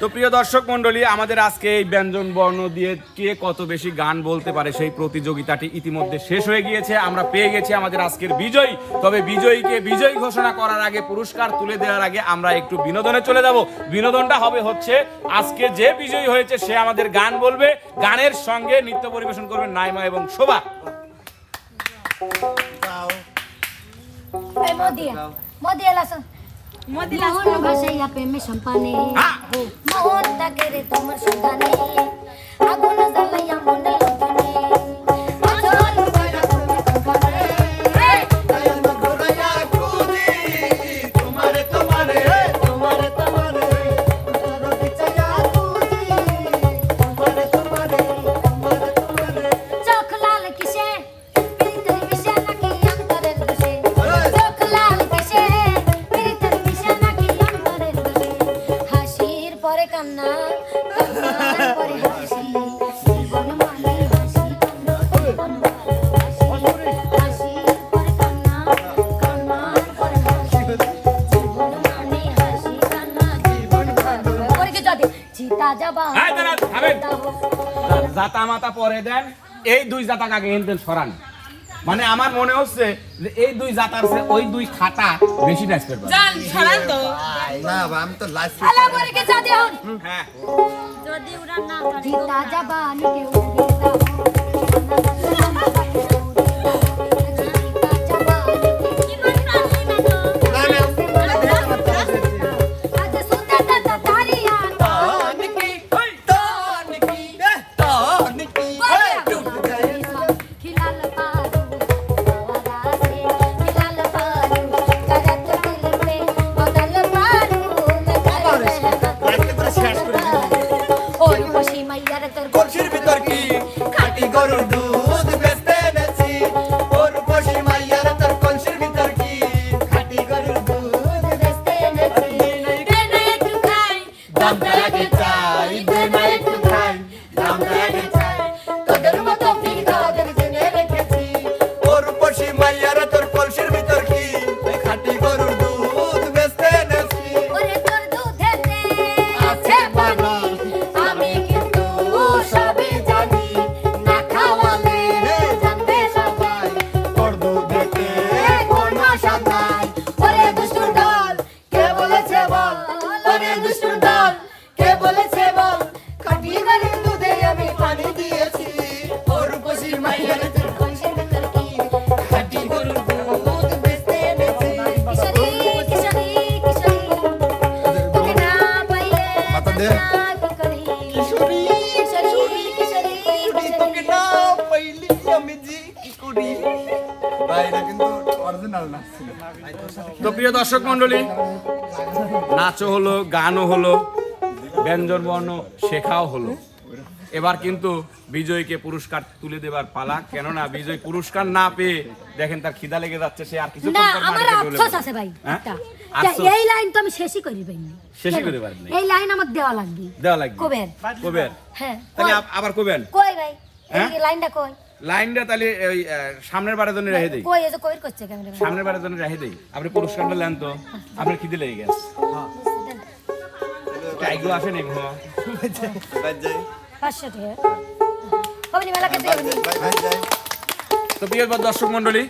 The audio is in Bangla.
তো প্রিয় দর্শক মণ্ডলী আমাদের আজকে এই ব্যঞ্জন বর্ণ দিয়ে কে কত বেশি গান বলতে পারে সেই প্রতিযোগিতাটি ইতিমধ্যে শেষ হয়ে গিয়েছে আমরা পেয়ে গেছি আমাদের আজকের বিজয়ী। তবে বিজয়ীকে বিজয়ী ঘোষণা করার আগে পুরস্কার তুলে দেওয়ার আগে আমরা একটু বিনোদনে চলে যাব। বিনোদনটা হবে হচ্ছে আজকে যে বিজয়ী হয়েছে সে আমাদের গান বলবে। গানের সঙ্গে নৃত্য পরিবেশন করবে নাইমা এবং শোভা। মোদি মোদি মোদি সম্পানে। হ্যাঁ। কেড়ে তোমার সন্তানে আগুন জ্বালাইয়া মনে জাতা মাতা পরে দেন এই দুই জাতা আগে এনতেন সরান। মানে আমার মনে হচ্ছে যে এই দুই জাতার সে ওই দুই খাতা বেশি নাচ করবে হ্যাঁ। যদি উড়ান না জিতা কলসির প্রিয় দর্শক মণ্ডলী নাচও হলো গানও হলো ব্যঞ্জন বর্ণ শেখাও হলো। এবার কিন্তু বিজয়কে পুরস্কার তুলে দেবার পালা। কেননা বিজয় পুরস্কার না পেয়ে দেখেন তার খিদা লেগে যাচ্ছে সে আর কিছু না আমার আফসোস আছে ভাই এই লাইন তো আমি শেষই করি পাইনি শেষই করতে পারেন নাই। এই লাইন আমার দেওয়া লাগবে। দেওয়া লাগবে? কবের? কবের? হ্যাঁ তাহলে আবার কবেন কই ভাই? হ্যাঁ? এই লাইনটা কই লাইনটা তাহলে ওই আহ, সামনের বারের জন্য রেখে দেই। কই এই যে কই করছে ক্যামেরা সামনের বারের জন্য রেখে দেই। আপনি পুরস্কারটা নেন তো। আপনার খিদে লেগে গেছে। এগুলো আসেন এগুলো ভাই যাই পাঁচশো টাকা। হবে নি মেলা খেতে তো প্রিয় দর্শক মন্ডলী